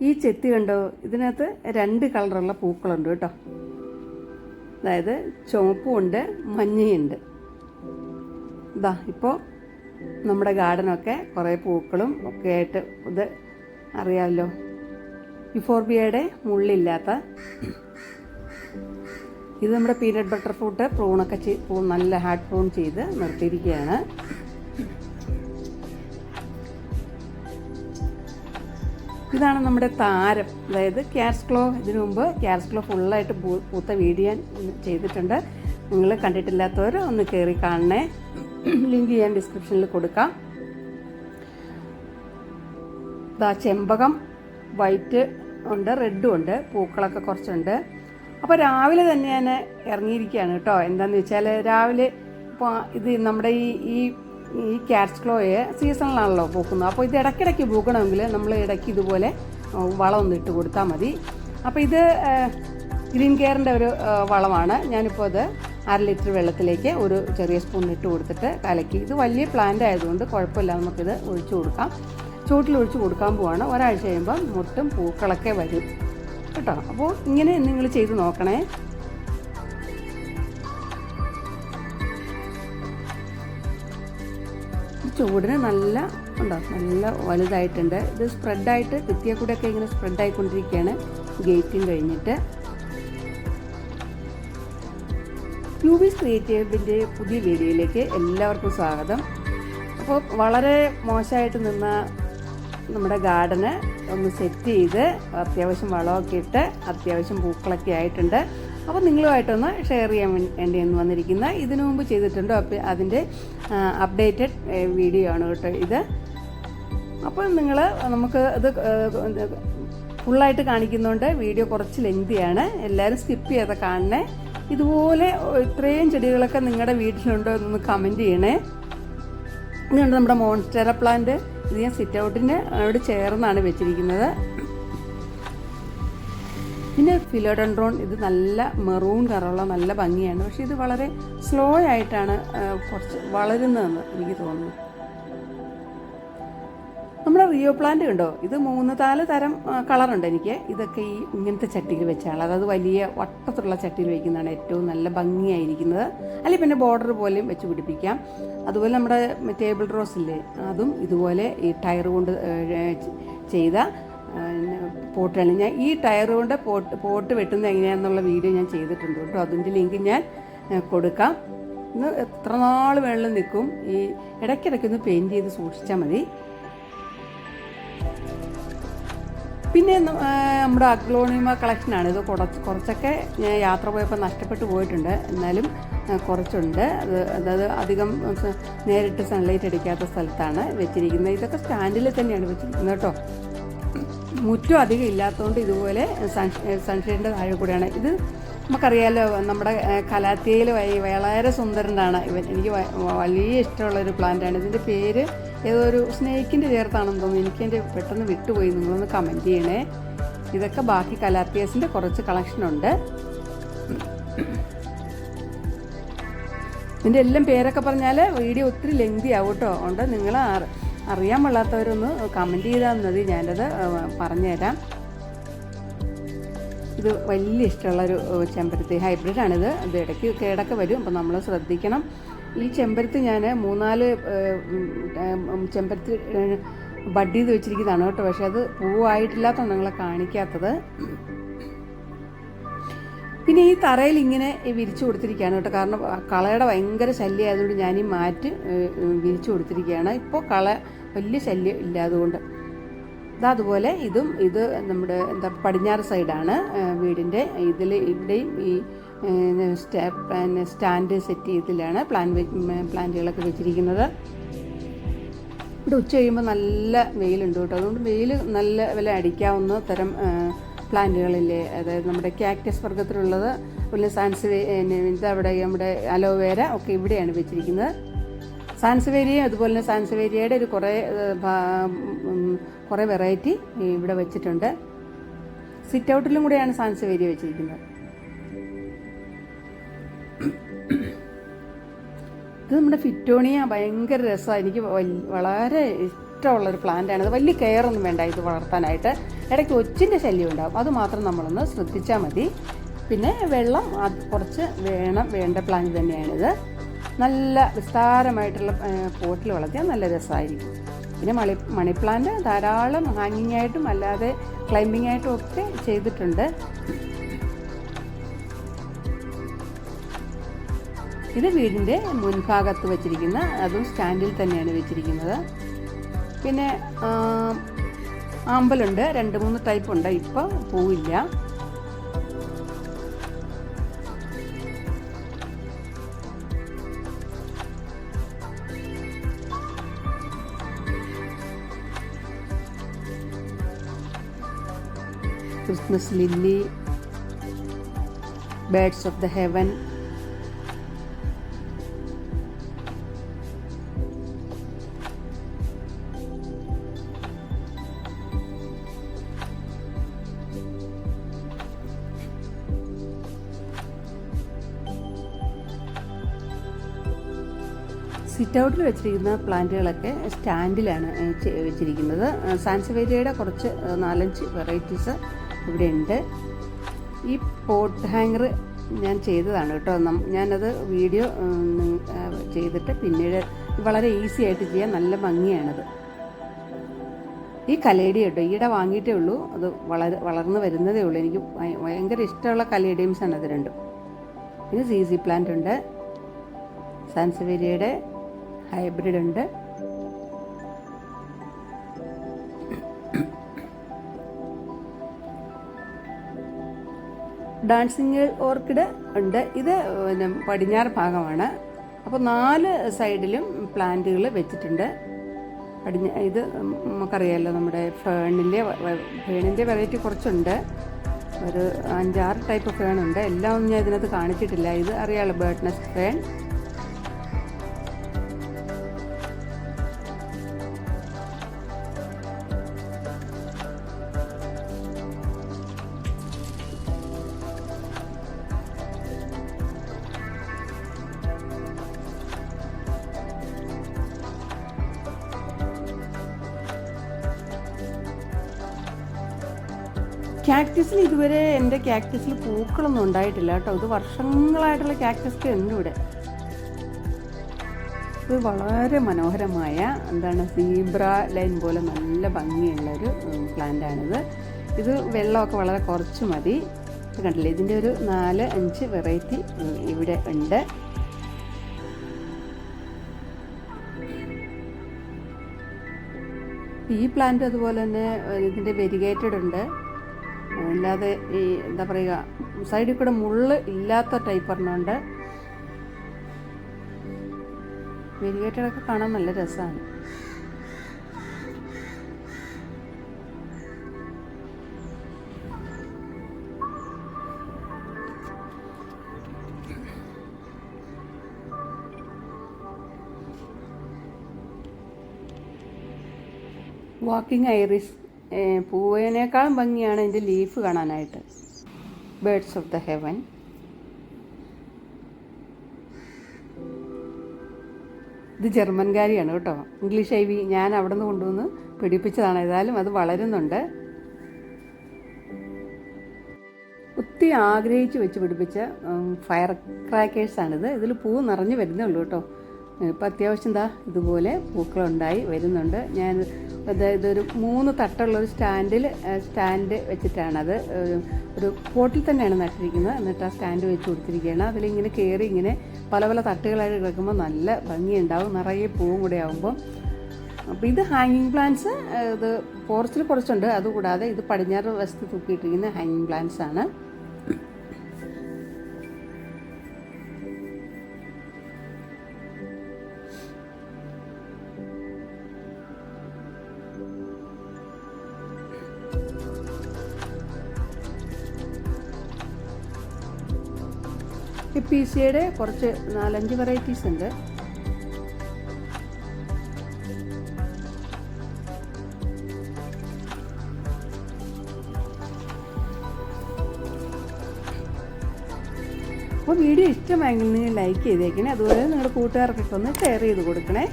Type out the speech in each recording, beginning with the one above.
ഈ ചെത്തി കണ്ടോ? ഇതിനകത്ത് രണ്ട് കളറുള്ള പൂക്കളുണ്ട് കേട്ടോ. അതായത് ചുവപ്പും ഉണ്ട് മഞ്ഞയുണ്ട്. ഇതാ ഇപ്പോൾ നമ്മുടെ ഗാർഡനൊക്കെ കുറേ പൂക്കളും ഒക്കെ ആയിട്ട് ഇത് അറിയാമല്ലോ യുഫോർബിയയുടെ മുള്ളില്ലാത്ത ഇത് നമ്മുടെ പീനട്ട് ബട്ടർ ഫ്രൂട്ട് പ്രൂണൊക്കെ നല്ല ഹാർഡ് പ്രൂൺ ചെയ്ത് നിർത്തിയിരിക്കുകയാണ്. ഇതാണ് നമ്മുടെ താരം. അതായത് ക്യാറ്റ്സ്ക്ലോ ഇതിനു മുമ്പ് ക്യാറ്റ്സ്ക്ലോ ഫുള്ളായിട്ട് പൂ- പൂത്ത വീഡിയോ ചെയ്തിട്ടുണ്ട്. നിങ്ങൾ കണ്ടിട്ടില്ലാത്തവർ ഒന്ന് കയറി കാണണേ. ലിങ്ക് ഞാൻ ഡിസ്ക്രിപ്ഷനിൽ കൊടുക്കാം. ഇതാ ചെമ്പകം വൈറ്റ് ഉണ്ട് റെഡും ഉണ്ട് പൂക്കളൊക്കെ കുറച്ചുണ്ട്. അപ്പോൾ രാവിലെ തന്നെ ഞാൻ ഇറങ്ങിയിരിക്കുകയാണ് കേട്ടോ. എന്താണെന്ന് വെച്ചാൽ രാവിലെ ഇപ്പോൾ ഇത് നമ്മുടെ ഈ ഈ ഈ ക്യാറ്റ്സ് ക്ലോയെ സീസണിലാണല്ലോ പൂക്കുന്നത്. അപ്പോൾ ഇത് ഇടയ്ക്കിടയ്ക്ക് പൂക്കണമെങ്കിൽ നമ്മൾ ഇടയ്ക്ക് ഇതുപോലെ വളമൊന്നും ഇട്ട് കൊടുത്താൽ മതി. അപ്പോൾ ഇത് ഗ്രീൻ കെയറിന്റെ ഒരു വളമാണ്. ഞാനിപ്പോൾ അത് അര ലിറ്റർ വെള്ളത്തിലേക്ക് ഒരു ചെറിയ സ്പൂൺ ഇട്ട് കൊടുത്തിട്ട് കലക്കി. ഇത് വലിയ പ്ലാന്റ് ആയതുകൊണ്ട് കുഴപ്പമില്ല നമുക്കിത് ഒഴിച്ചു കൊടുക്കാം. ചൂട്ടിൽ ഒഴിച്ചു കൊടുക്കാൻ പോവാണ്. ഒരാഴ്ച കഴിയുമ്പം മുട്ടും പൂക്കളൊക്കെ വരും. കേട്ടോ? അപ്പോൾ ഇങ്ങനെ നിങ്ങൾ ചെയ്ത് നോക്കണേ. ചൂടിന് നല്ല ഉണ്ടോ? നല്ല വലുതായിട്ടുണ്ട്. ഇത് സ്പ്രെഡായിട്ട് ഭിത്തിയെ കൂടെയൊക്കെ ഇങ്ങനെ സ്പ്രെഡ് ആയിക്കൊണ്ടിരിക്കുകയാണ് ഗേറ്റും കഴിഞ്ഞിട്ട്. ക്യൂബിസ് ക്രിയേറ്റീവിന്റെ പുതിയ വീഡിയോയിലേക്ക് എല്ലാവർക്കും സ്വാഗതം. അപ്പോൾ വളരെ മോശമായിട്ട് നിന്ന നമ്മുടെ ഗാർഡന് ഒന്ന് സെറ്റ് ചെയ്ത് അത്യാവശ്യം വളമൊക്കെ ഇട്ട് അത്യാവശ്യം പൂക്കളൊക്കെ ആയിട്ടുണ്ട്. അപ്പോൾ നിങ്ങളുമായിട്ടൊന്ന് ഷെയർ ചെയ്യാൻ വേണ്ടി എന്ന് വന്നിരിക്കുന്ന ഇതിനു മുമ്പ് ചെയ്തിട്ടുണ്ടോ? അപ്പോൾ അതിന്റെ അപ്ഡേറ്റഡ് വീഡിയോ ആണ് കേട്ടോ ഇത്. അപ്പോൾ നിങ്ങൾ നമുക്ക് ഇത് ഫുള്ളായിട്ട് കാണിക്കുന്നതുകൊണ്ട് വീഡിയോ കുറച്ച് ലെങ്തിയാണ് എല്ലാവരും സ്കിപ്പ് ചെയ്ത് കാണണേ. ഇതുപോലെ ഇത്രയും ചെടികളൊക്കെ നിങ്ങളുടെ വീട്ടിലുണ്ടോ എന്നൊന്ന് കമന്റ് ചെയ്യണേ. ഇതുകൊണ്ട് നമ്മുടെ മോൺസ്റ്റെറ പ്ലാന്റ് ഇത് ഞാൻ സിറ്റ് ഔട്ടിന്റെ അവിടെ ചേർന്നാണ് വെച്ചിരിക്കുന്നത്. പിന്നെ ഫിലോഡൻഡ്രോൺ ഇത് നല്ല മെറൂൺ കളറുള്ള നല്ല ഭംഗിയാണ്. പക്ഷെ ഇത് വളരെ സ്ലോ ആയിട്ടാണ് കുറച്ച് വളരുന്നതെന്ന് എനിക്ക് തോന്നുന്നു. നമ്മുടെ റിയോ പ്ലാന്റ് കണ്ടോ? ഇത് മൂന്ന് നാല് തരം കളറുണ്ട് എനിക്ക്. ഇതൊക്കെ ഈ ഇങ്ങനത്തെ ചട്ടിയിൽ വെച്ചാണ്. അതായത് വലിയ വട്ടത്തുള്ള ചട്ടിയിൽ വയ്ക്കുന്നതാണ് ഏറ്റവും നല്ല ഭംഗിയായിരിക്കുന്നത്. അല്ലെങ്കിൽ പിന്നെ ബോർഡർ പോലെയും വെച്ച് പിടിപ്പിക്കാം. അതുപോലെ നമ്മുടെ ടേബിൾ റോസ് ഇല്ലേ? അതും ഇതുപോലെ ഈ ടയർ കൊണ്ട് ചെയ്ത പോട്ടുകൾ ഞാൻ ഈ ടയർ കൊണ്ട് പോട്ട് പോട്ട് വെട്ടുന്നത് എങ്ങനെയാണെന്നുള്ള വീഡിയോ ഞാൻ ചെയ്തിട്ടുണ്ട് കേട്ടോ. അതിന്റെ ലിങ്ക് ഞാൻ കൊടുക്കാം. ഇന്ന് എത്ര നാൾ വെള്ളം നിൽക്കും? ഈ ഇടയ്ക്കിടയ്ക്കൊന്ന് പെയിന്റ് ചെയ്ത് സൂക്ഷിച്ചാൽ മതി. പിന്നെ നമ്മുടെ അഗ്ലോണിമ കളക്ഷനാണ്. ഇത് കുറച്ച് കുറച്ചൊക്കെ ഞാൻ യാത്ര പോയപ്പോൾ നഷ്ടപ്പെട്ടു പോയിട്ടുണ്ട്. എന്നാലും കുറച്ചുണ്ട്. അത് അതായത് അധികം നേരിട്ട് സൺലൈറ്റ് അടിക്കാത്ത സ്ഥലത്താണ് വെച്ചിരിക്കുന്നത്. ഇതൊക്കെ സ്റ്റാൻഡിൽ തന്നെയാണ് വെച്ചിരിക്കുന്നത് കേട്ടോ. മുറ്റം അധികം ഇല്ലാത്തതുകൊണ്ട് ഇതുപോലെ സൺ സൺഷെയ്ഡിന്റെ താഴെ കൂടെയാണ്. ഇത് നമുക്കറിയാലോ നമ്മുടെ കലാത്തിയയിൽ വളരെ സുന്ദരനാണ് ഇവൻ. എനിക്ക് വലിയ ഇഷ്ടമുള്ളൊരു പ്ലാന്റാണ്. ഇതിന്റെ പേര് ഏതോ ഒരു സ്നേക്കിന്റെ ചേർത്താണെന്ന് തോന്നുന്നു. എനിക്ക് എന്റെ പെട്ടെന്ന് വിട്ടുപോയി. നിങ്ങളൊന്ന് കമന്റ് ചെയ്യണേ. ഇതൊക്കെ ബാക്കി കലാത്തിയസിന്റെ കുറച്ച് കളക്ഷനുണ്ട് ഇതിന്റെ എല്ലാം പേരൊക്കെ പറഞ്ഞാൽ വീഡിയോ ഒത്തിരി ലെങ്തി ആവും കേട്ടോ. അതുകൊണ്ട് നിങ്ങൾ അറിയാൻ പാടാത്തവരൊന്ന് കമന്റ് ചെയ്താൽ മതി. ഞാനത് പറഞ്ഞുതരാം. ഇത് വലിയ ഇഷ്ടമുള്ളൊരു ചെമ്പരത്തി ഹൈബ്രിഡാണിത് ഇത് ഇടയ്ക്ക് കേടൊക്കെ വരും. അപ്പോൾ നമ്മൾ ശ്രദ്ധിക്കണം. ഈ ചെമ്പരത്തി ഞാൻ മൂന്നാൽ ചെമ്പരത്തി ബഡ് ചെയ്ത് വെച്ചിരിക്കുന്നതാണ് കേട്ടോ. പക്ഷെ അത് പൂവായിട്ടില്ലാത്തതാണ് നിങ്ങളെ കാണിക്കാത്തത്. പിന്നെ ഈ തറയിൽ ഇങ്ങനെ വിരിച്ചു കൊടുത്തിരിക്കുകയാണ് കേട്ടോ. കാരണം കളയുടെ ഭയങ്കര ശല്യം ആയതുകൊണ്ട് ഞാൻ ഈ മാറ്റ് വിരിച്ചു കൊടുത്തിരിക്കുകയാണ്. ഇപ്പോൾ കള വലിയ ശല്യം ഇല്ലാതുകൊണ്ട്. ഇതാ അതുപോലെ ഇതും ഇത് നമ്മുടെ എന്താ പടിഞ്ഞാറ് സൈഡാണ് വീടിന്റെ. ഇതിൽ ഇവിടെയും ഈ സ്റ്റാൻഡ് സെറ്റ് ചെയ്തിലാണ് പ്ലാൻ പ്ലാന്റുകളൊക്കെ വെച്ചിരിക്കുന്നത്. ഇവിടെ ഉച്ച കഴിയുമ്പോൾ നല്ല വെയിലുണ്ട് കേട്ടോ. അതുകൊണ്ട് വെയിൽ നല്ല വില അടിക്കാവുന്ന തരം പ്ലാന്റുകളില്ലേ അതായത് നമ്മുടെ ക്യാക്ടസ് വർഗത്തിലുള്ളത് പിന്നെ സാൻസ് അവിടെ നമ്മുടെ അലോവേര ഒക്കെ ഇവിടെയാണ് വെച്ചിരിക്കുന്നത്. സാൻസവേരിയ അതുപോലെ തന്നെ സാൻസവേരിയയുടെ ഒരു കുറേ കുറേ വെറൈറ്റി ഇവിടെ വെച്ചിട്ടുണ്ട്. സിറ്റ് ഔട്ടിലും കൂടെയാണ് സാൻസവേരിയ വെച്ചിരിക്കുന്നത്. ഇത് നമ്മുടെ ഫിറ്റോണിയ ഭയങ്കര രസമാണ്. എനിക്ക് വളരെ ഇഷ്ടമുള്ളൊരു പ്ലാന്റാണ് അത് വലിയ കെയറൊന്നും വേണ്ട. ഇത് വളർത്താനായിട്ട്. ഇടയ്ക്ക് ഒച്ചിന്റെ ശല്യം ഉണ്ടാകും അത് മാത്രം നമ്മളൊന്ന് ശ്രദ്ധിച്ചാൽ മതി. പിന്നെ വെള്ളം കുറച്ച് വേണം. വേണ്ട പ്ലാന്റ് തന്നെയാണിത് നല്ല വിസ്താരമായിട്ടുള്ള പോട്ടിൽ വളർത്തിയാൽ നല്ല രസമായിരിക്കും പിന്നെ മണി മണി പ്ലാന്റ് ധാരാളം ഹാങ്ങിങ് ആയിട്ടും അല്ലാതെ ക്ലൈമ്പിംഗ് ആയിട്ടും ഒക്കെ ചെയ്തിട്ടുണ്ട്. ഇത് വീടിന്റെ മുൻഭാഗത്ത് വെച്ചിരിക്കുന്ന അതും സ്റ്റാൻഡിൽ തന്നെയാണ് വെച്ചിരിക്കുന്നത്. പിന്നെ അമ്പലുണ്ട് രണ്ട് മൂന്ന് ടൈപ്പ് ഉണ്ട്. ഇപ്പം പൂവില്ല. Christmas lily birds of the heaven sit ഔട്ടിൽ വെച്ചിരിക്കുന്ന പ്ലാന്റുകളൊക്കെ സ്റ്റാൻഡിലാണ് വെച്ചിരിക്കുന്നത്. സാൻസവേരിയയുടെ കുറച്ച് നാലഞ്ച് വെറൈറ്റീസ് ഇവിടെ ഉണ്ട് ഈ പോട്ട് ഹാങ്ങർ ഞാൻ ചെയ്തതാണ് കേട്ടോ. ഞാനത് വീഡിയോ ചെയ്തിട്ട് പിന്നീട് വളരെ ഈസി ആയിട്ട് ചെയ്യാൻ നല്ല ഭംഗിയാണത്. ഈ കലേടി കേട്ടോ ഈയിടെ വാങ്ങിയിട്ടേ ഉള്ളൂ. അത് വളരെ വളർന്നു വരുന്നതേ ഉള്ളൂ. എനിക്ക് ഭയ- ഭയങ്കര ഇഷ്ടമുള്ള കലേഡിയംസ് ആണ് അത് രണ്ടും. പിന്നെ സി സി പ്ലാന്റ് ഉണ്ട്. സാൻസവേരിയയുടെ ഹൈബ്രിഡ് ഉണ്ട് ഡാൻസിങ് ഓർക്കിഡ് ഉണ്ട്. ഇത് പിന്നെ പടിഞ്ഞാറ് ഭാഗമാണ്. അപ്പോൾ നാല് സൈഡിലും പ്ലാന്റുകൾ വെച്ചിട്ടുണ്ട്. പടിഞ്ഞ ഇത് നമുക്കറിയാമല്ലോ നമ്മുടെ ഫേണിന്റെ ഫേണിന്റെ വെറൈറ്റി കുറച്ചുണ്ട്. ഒരു അഞ്ചാറ് ടൈപ്പ് ഫേൺ ഉണ്ട് എല്ലാം ഒന്നും ഞാൻ ഇതിനകത്ത് കാണിച്ചിട്ടില്ല. ഇത് അറിയാമല്ലോ ബേർഡ്നെസ് ഫേൺ. ക്യാക്ടസിൽ ഇതുവരെ എന്റെ ക്യാക്ടസിൽ പൂക്കളൊന്നും ഉണ്ടായിട്ടില്ല കേട്ടോ. ഇത് വർഷങ്ങളായിട്ടുള്ള ക്യാക്ടസ് ഉണ്ട് ഇവിടെ. ഇത് വളരെ മനോഹരമായ എന്താണ് സീബ്ര ലൈൻ പോലെ നല്ല ഭംഗിയുള്ളൊരു പ്ലാന്റാണിത് ഇത് വെള്ളമൊക്കെ വളരെ കുറച്ച് മതി. കണ്ടില്ലേ? ഇതിന്റെ ഒരു നാല് അഞ്ച് വെറൈറ്റി ഇവിടെ ഉണ്ട്. ഈ പ്ലാന്റ് അതുപോലെ തന്നെ ഇതിന്റെ വെരിഗേറ്റഡ് ഉണ്ട്. അല്ലാതെ ഈ എന്താ പറയുക സൈഡിൽ കൂടെ മുള്ള് ഇല്ലാത്ത ടൈപ്പ് ഒരെണ്ണമുണ്ട് വെരിയേറ്റഡൊക്കെ കാണാൻ നല്ല രസമാണ് വാക്കിംഗ് ഐറിസ് പൂവേനേക്കാളും ഭംഗിയാണ് ഇതിന്റെ ലീഫ് കാണാനായിട്ട്. ബേഡ്സ് ഓഫ് ദ ഹെവൻ ഇത് ജർമ്മൻകാരിയാണ് കേട്ടോ. ഇംഗ്ലീഷ് ഐ വി ഞാൻ അവിടെ നിന്ന് കൊണ്ടുവന്ന് പിടിപ്പിച്ചതാണ്. ഏതായാലും അത് വളരുന്നുണ്ട്. ഒത്തിരി ആഗ്രഹിച്ച് വെച്ച് പിടിപ്പിച്ച ഫയർ ക്രാക്കേഴ്സാണിത് ഇതിൽ പൂ നിറഞ്ഞു വരുന്നേ ഉള്ളൂ കേട്ടോ. ഇപ്പം അത്യാവശ്യം എന്താ ഇതുപോലെ പൂക്കളുണ്ടായി വരുന്നുണ്ട്. ഞാൻ ഇതൊരു മൂന്ന് തട്ടുള്ള ഒരു സ്റ്റാൻഡിൽ സ്റ്റാൻഡ് വെച്ചിട്ടാണത് ഒരു പോട്ടിൽ തന്നെയാണ് നട്ടിരിക്കുന്നത്. എന്നിട്ട് ആ സ്റ്റാൻഡ് വെച്ച് കൊടുത്തിരിക്കുകയാണ്. അതിലിങ്ങനെ കയറി ഇങ്ങനെ പല പല തട്ടുകളായിട്ട് കിടക്കുമ്പോൾ നല്ല ഭംഗിയുണ്ടാവും. നിറയെ പൂവും കൂടെ ആകുമ്പോൾ അപ്പോൾ ഇത് ഹാങ്ങിങ് പ്ലാന്റ്സ് ഇത് പോർച്ചിൽ കുറച്ചുണ്ട്. അതുകൂടാതെ ഇത് പടിഞ്ഞാറ് വശത്ത് തൂക്കിയിട്ടിരിക്കുന്ന ഹാങ്ങിങ് പ്ലാന്റ്സ് ആണ്. ഈ കുറച്ച് നാലഞ്ച് വെറൈറ്റീസ് ഉണ്ട്. അപ്പോൾ വീഡിയോ ഇഷ്ടമായെങ്കിൽ നിങ്ങൾ ലൈക്ക് ചെയ്തേക്കണേ. അതുപോലെ നിങ്ങളുടെ കൂട്ടുകാർക്കൊക്കെ ഒന്ന് ഷെയർ ചെയ്ത് കൊടുക്കണേ.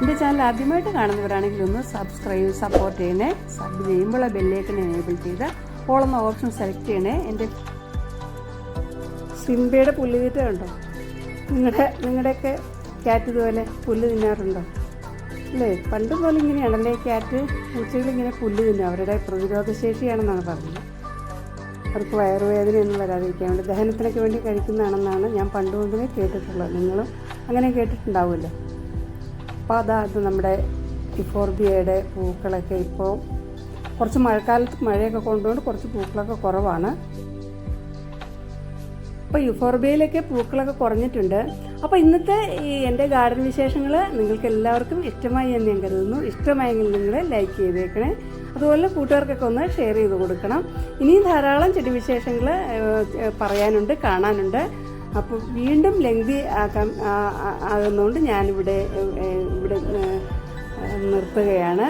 എന്റെ ചാനൽ ആദ്യമായിട്ട് കാണുന്നവരാണെങ്കിൽ ഒന്ന് സബ്സ്ക്രൈബ് സപ്പോർട്ട് ചെയ്യണേ. സബ് ചെയ്യുമ്പോൾ ബെല്ലേക്കൻ എനേബിൾ ചെയ്ത് ഓളെന്ന ഓപ്ഷൻ സെലക്ട് ചെയ്യണേ. എന്റെ സിംബയുടെ പുല്ല് തീറ്റ ഉണ്ടോ നിങ്ങളുടെ നിങ്ങളുടെയൊക്കെ ക്യാറ്റ് ഇതുപോലെ പുല്ല് തിന്നാറുണ്ടോ? അല്ലേ? പണ്ട് പോലെ ഇങ്ങനെയാണല്ലേ ക്യാറ്റ് പൂച്ചകളിങ്ങനെ പുല്ല് തിന്നും. അവരുടെ പ്രതിരോധ ശേഷിയാണെന്നാണ് പറഞ്ഞത്. അവർക്ക് വയറുവേദനയൊന്നും വരാതിരിക്കാൻ വേണ്ടി ദഹനത്തിനൊക്കെ വേണ്ടി കഴിക്കുന്നതാണെന്നാണ് ഞാൻ പണ്ട് മുതലേ കേട്ടിട്ടുള്ളത്. നിങ്ങളും അങ്ങനെ കേട്ടിട്ടുണ്ടാവുമല്ലോ. അപ്പോൾ അതാത് നമ്മുടെ ഇഫോർബിയയുടെ പൂക്കളൊക്കെ. ഇപ്പോൾ കുറച്ച് മഴക്കാലത്ത് മഴയൊക്കെ കൊണ്ടുകൊണ്ട് കുറച്ച് പൂക്കളൊക്കെ കുറവാണ്. അപ്പോൾ യുഫോർബിയയിലൊക്കെ പൂക്കളൊക്കെ കുറഞ്ഞിട്ടുണ്ട്. അപ്പോൾ ഇന്നത്തെ ഈ എന്റെ ഗാർഡൻ വിശേഷങ്ങൾ നിങ്ങൾക്ക് എല്ലാവർക്കും ഇഷ്ടമായി എന്ന് ഞാൻ കരുതുന്നു. ഇഷ്ടമായെങ്കിൽ നിങ്ങൾ ലൈക്ക് ചെയ്തേക്കണേ. അതുപോലെ കൂട്ടുകാർക്കൊക്കെ ഒന്ന് ഷെയർ ചെയ്ത് കൊടുക്കണം. ഇനിയും ധാരാളം ചെടി വിശേഷങ്ങൾ പറയാനുണ്ട് കാണാനുണ്ട്. അപ്പോൾ വീണ്ടും ലെങ്തി ആക്കാൻ ആകുന്നതുകൊണ്ട് ഞാനിവിടെ ഇവിടെ നിർത്തുകയാണ്.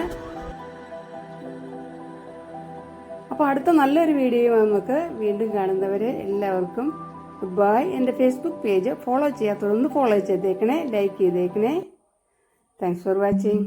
അപ്പോൾ അടുത്ത നല്ലൊരു വീഡിയോ നമുക്ക് വീണ്ടും കാണുന്നവരെ എല്ലാവർക്കും ഗുഡ് ബൈ എന്റെ ഫേസ്ബുക്ക് പേജ് ഫോളോ ചെയ്യാത്തതൊന്ന് ഫോളോ ചെയ്തേക്കണേ ലൈക്ക് ചെയ്തേക്കണേ. Thanks for watching